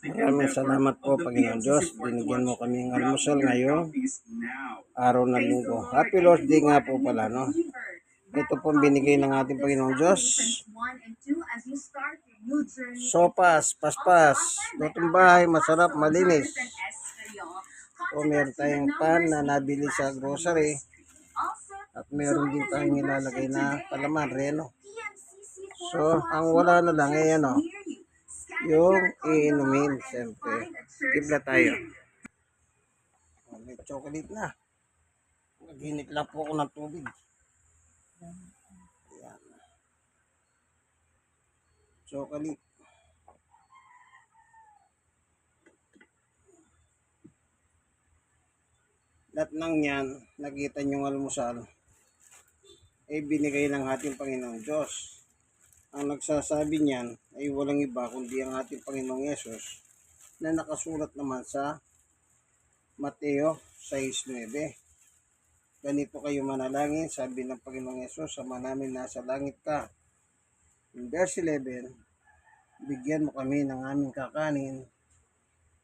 Maraming salamat po, Panginoon Diyos. Binigyan mo kaming almusal ngayon, araw ng linggo. Happy Lord's Day nga po pala, no? Ito po ang binigay ng ating Panginoong Diyos. Sopas, paspas, lutong bahay, masarap, malinis. O meron tayong pan na nabili sa grocery. At meron din tayong ilalagay na palaman, reno. So, ang wala na lang ay ano, yung iinumin, siyempre. Tibla tayo. O, may chocolate na. Naghinit lang po ako ng tubig. Ayan. Chocolate. Lahat ng yan, nakita niyong almusal, ay binigay ng ating Panginoong Diyos. Ang nagsasabi niyan ay walang iba kundi ang ating Panginoong Yesus na nakasulat naman sa Mateo 6.9. Ganito kayo manalangin, sabi ng Panginoong Yesus, sama namin nasa langit ka. In verse 11, bigyan mo kami ng aming kakanin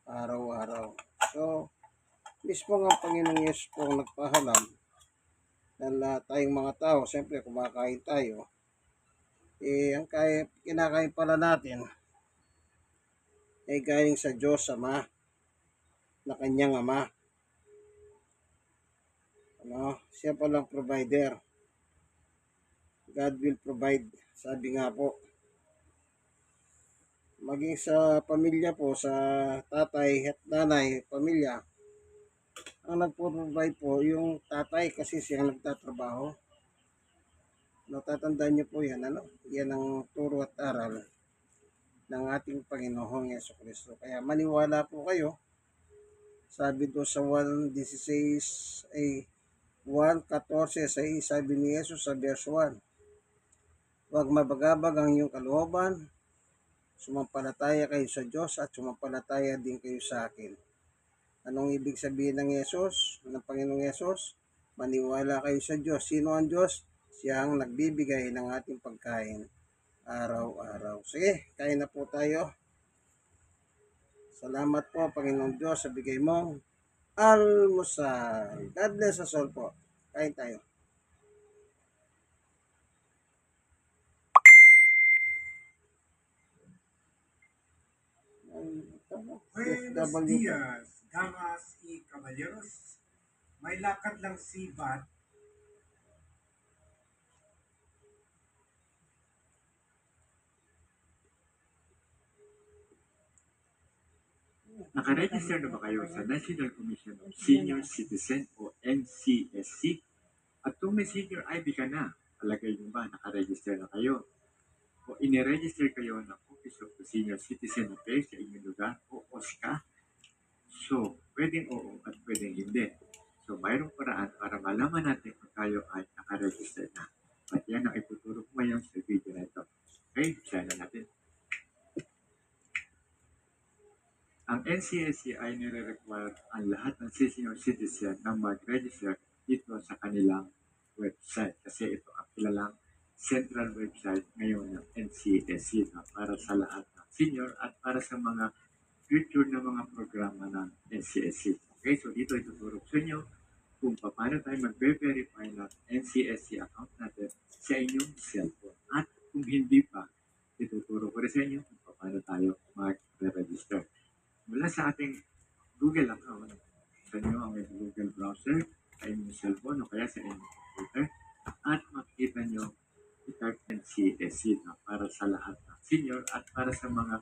araw-araw. So, mismo nga ang Panginoong Yesus po nagpahalam na tayong mga tao, siyempre kumakain tayo, eh, ang kaya, kinakain pala natin ay galing sa Diyos Ama na kanyang Ama. Ano, siya palang provider. God will provide, sabi nga po. Maging sa pamilya po, sa tatay at nanay, pamilya, ang nagpo-provide po yung tatay kasi siya nagtatrabaho. Natatandaan niyo po yan, ano? Yan ang turo at aral ng ating Panginoong Yeso Kristo. Kaya maniwala po kayo. Sabi do sa 1.16 ay 1.14 sa sabi ni Yesus sa verse 1. Huwag mabagabag ang iyong kalooban. Sumampalataya kayo sa Diyos at sumampalataya din kayo sa akin. Anong ibig sabihin ng Yesus, ng Panginoong Yesus? Maniwala kayo sa Diyos. Sino ang Diyos? Siya ang nagbibigay ng ating pagkain araw-araw. Sige, kain na po tayo. Salamat po, Panginoong Diyos, sa bigay mong almusal. God bless us all po. Kain tayo. Buenos FW. días, damas y caballeros. May lakad lang si Bat. Nakaregister na ba kayo sa National Commission of Senior Citizen o NCSC? At kung may senior ID ka na, palagay nyo ba nakaregister na kayo? O iniregister kayo ng Office of the Senior Citizen Affairs sa inyong lugar o OSCA? So, pwedeng oo at pwedeng hindi. So, mayroong paraan para malaman natin kung tayo ay nakaregister na. At yan ang ituturo ko ngayon sa video na ito. Okay, share na natin. Ang NCSC ay nire-require ang lahat ng senior citizen na mag-register dito sa kanilang website kasi ito ang kilalang central website ngayon ng NCSC na para sa lahat ng senior at para sa mga future na mga programa ng NCSC. Okay, so dito ituturo sa inyo kung paano tayo magbe-verify ng NCSC account natin sa inyong cellphone. At kung hindi pa, ituturo ko rin sa inyo kung paano tayo mag-register mula sa ating Google account, sa inyo ang Google browser, sa inyong cellphone o kaya sa inyong computer, at makikita nyo i-type NCSC na para sa lahat ng senior at para sa mga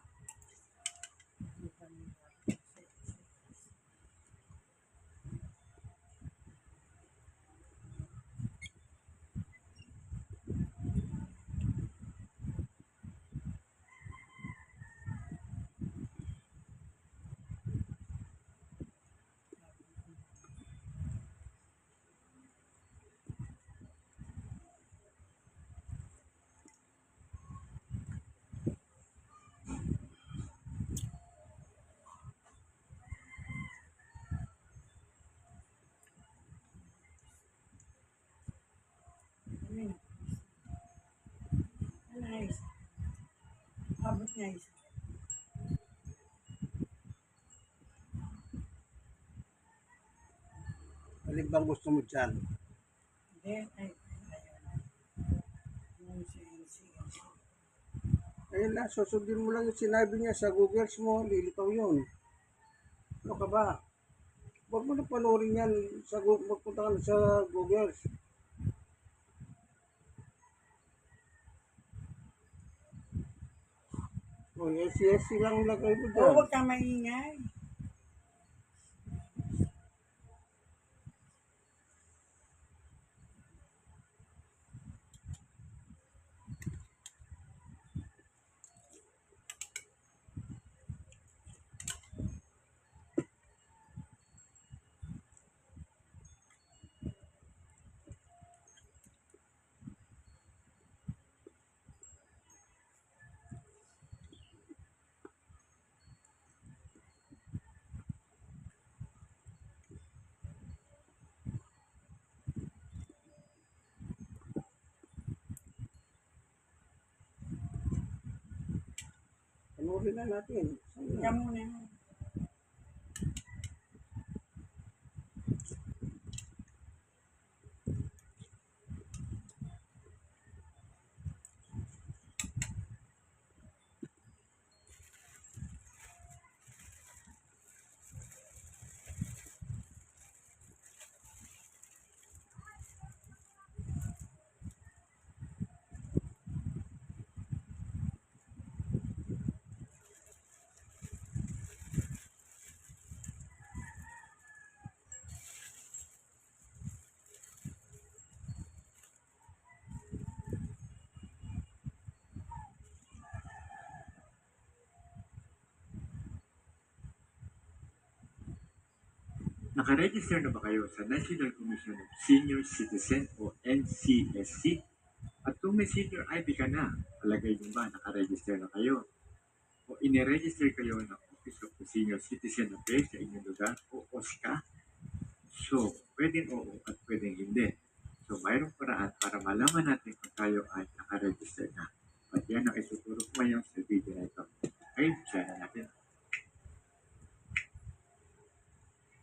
niya isa. Abot niya isa. Alin bang gusto mo dyan? Hindi, ay, Ayun na, susundin mo lang yung sinabi niya sa Googles mo, lilitaw yun. Ano ka ba? Huwag mo na panoorin yan, sa, magpunta ka na sa Googles. Google. O, SCSC lang lagay mo Oo, dyan. huwag kang maingay. Panoorin na natin. Ikaw muna. Nakaregister na ba kayo sa National Commission of Senior Citizen o NCSC? At kung may senior ID ka na, palagay mo ba nakaregister na kayo? O iniregister kayo ng Office of the Senior Citizen Affairs sa inyong lugar o OSCA? So, pwedeng oo at pwedeng hindi. So, mayroong paraan para malaman natin kung tayo ay nakaregister na. At yan ang ituturo ko ngayon sa video na ito. Okay, share na natin.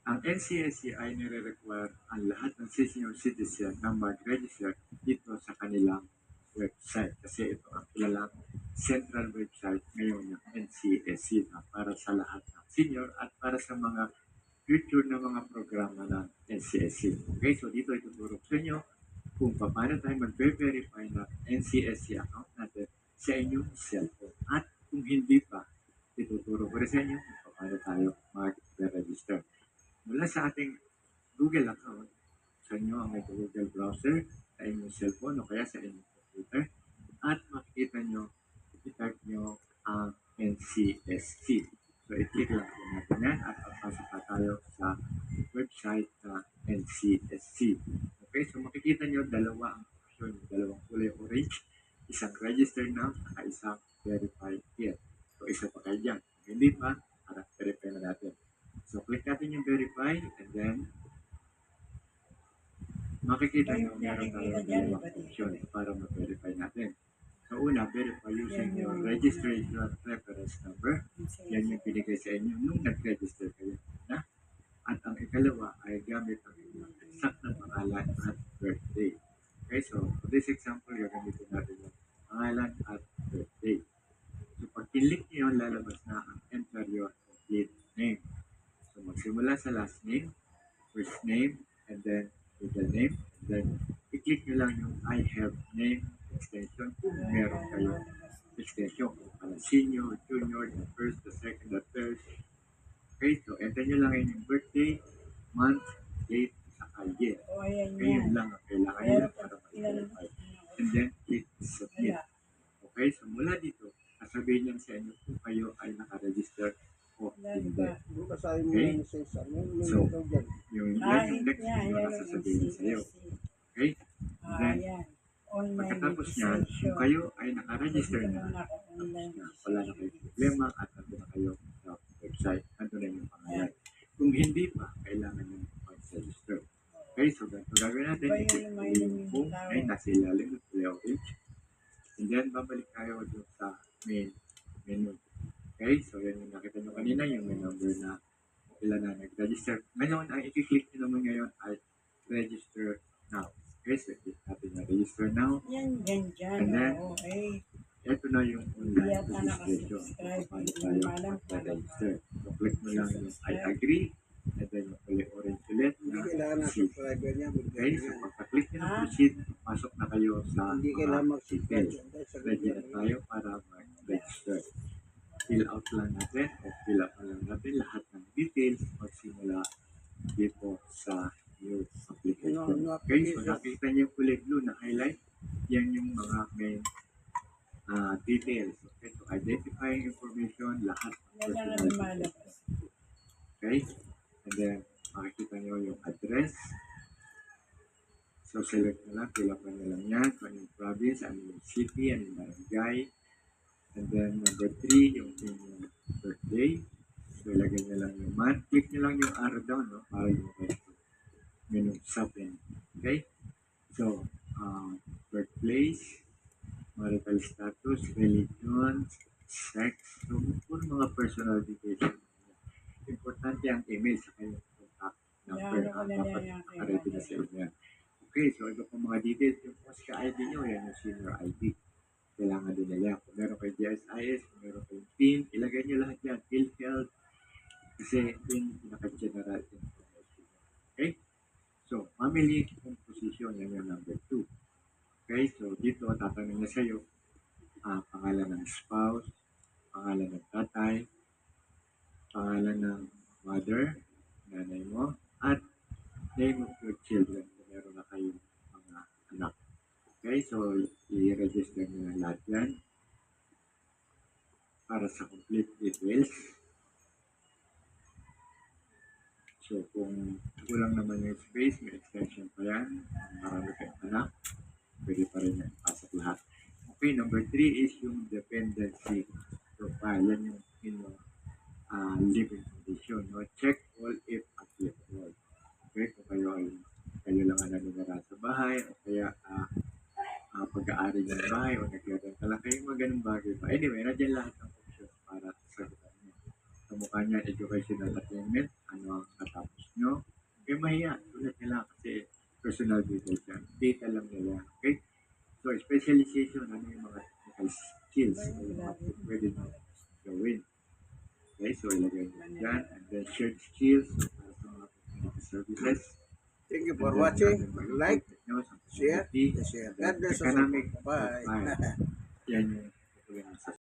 Ang NCSC ay nire-require ang lahat ng senior citizen na mag-register dito sa kanilang website kasi ito ang kilalang central website ngayon ng NCSC na para sa lahat ng senior at para sa mga future na mga programa ng NCSC. Okay, so dito ituturo ko sa inyo kung paano tayo mag-verify ng NCSC account natin sa inyong cellphone. At kung hindi pa, ituturo ko rin sa inyo kung paano tayo mag-register mula sa ating Google account, sa inyo ang Google browser, sa inyong cellphone o kaya sa inyong computer, at makikita nyo, i-type nyo ang NCSC. So, i-click lang po natin yan at papasok na tayo sa website na NCSC. Okay, so makikita nyo dalawa ang option, dalawang kulay orange, isang register now, saka isang verify here. So, isa pa kayo dyan. Hindi pa, para verify na natin. So, click natin verify and then makikita nyo meron tayong dalawang option para ma-verify natin. So, una, verify using your registration reference number. Yan yung binigay sa inyo nung nag-register kayo na. At ang ikalawa ay gamit ang inyong exact na pangalan at birthday. Okay, so for this example, gagamitin natin yung pangalan at birthday. So pag click nyo yun, lalabas na ang enter your complete name. So magsimula sa last name, first name, and then middle name, and then i-click nyo lang yung I have name extension kung meron kayo extension. Kung pala senior, junior, the first, the second, the third. Okay, so enter nyo lang yun yung birthday, month, date, saka year. O, ayan Okay, yun lang ang kailangan nyo lang para ma-verify. And then click submit. Okay, so mula dito, sasabihin yan sa inyo kung kayo ay nakaregister o Wala hindi. Okay. yung sa isa. Yung yung So. Yung, next yan, video na sasabihin sa iyo. Okay? Ah, Then, Pagkatapos registration. kung kayo ay nakaregister na, wala na registration. problema at nandun na kayo sa website, nandun na yung pangalan. Kung hindi pa, kailangan nyo mag-register. Okay, so ganito gagawin natin. Tao. ay nasa ilalim ng kulay orange. And then, babalik tayo dun sa main menu. Okay, so yan yung nakita nyo kanina, yung may number na ilan na nag-register. Ngayon, ang i-click nyo naman ngayon ay register now. Okay, so click natin na register now. Yan, yan, dyan. And then, eh. Ito na yung online yata registration. Paano tayo mo alam kung ano. register. So, click mo lang yung I agree. And then yung kulay orange ulit Hindi na kailangan ng proceed. subscriber niya. Okay, so pagka-click nyo ng Ah. proceed, pasok na kayo sa Hindi mga kailangan mag-subscribe. Ready na tayo para mag-register. Fill out lang natin o fill out na lang natin lahat ng details magsimula dito sa Ano, ano Okay, so nakita niyo yung kulay blue na highlight. Yan yung mga main ah, details. Okay, so identifying information, lahat Yan. Okay? And then, makikita nyo yung address. So, select na lang, up na lang yan. Kung ano yung province, ano yung city, ano yung barangay. And then, number three, yung inyong birthday. So, ilagay nyo lang yung month. Click nyo lang yung arrow down, no? Para yung menu subin. Okay? So, uh, birthplace, marital status, religion, sex. So, puro mga personal details. Importante ang email sa kanyang contact number. Yan, ako ah, na dapat nakaready na sa inyo. Okay, so iba pang mga details. Yung POSCA ID nyo, yan yung senior ID. Kailangan din nila. Kung meron kayo GSIS, kung meron kayong PIN, ilagay nyo lahat yan. PhilHealth, kasi yun yung pinaka-general information. Okay? So, family composition, yan yung number two. Okay, so dito tatanong na sa'yo, ah, pangalan ng spouse, pangalan ng tatay, pangalan ng mother, nanay mo, at name of your children kung meron na kayong mga anak. Okay, so i-register nyo na lahat yan para sa complete details. So kung kulang naman yung space, may extension pa yan. Marami kayong anak, pwede pa rin yan ipasok lahat. Okay, number three is yung dependency profile. Yan yung inyong uh, living condition. No? Check all if applicable. Okay, kung kayo ay kayo lang ang nanunira sa bahay o kaya ah, ah, pag-aari ng bahay o nagre-renta lang kayo, mga ganun bagay pa. Anyway, nandiyan lahat ng options para sa niyo. Sa mukha niya, educational attainment, ano ang natapos nyo. Okay, mahiya. Tulad nila kasi personal details yan. Data lang nila. Okay? So, specialization, ano yung mga technical skills na yung mga pwede nyo gawin. Okay, so ilagay nyo dyan. And then shared skills para sa mga community services. Thank you for then, watching. Like, share, share. God bless us. Bye. Yan yung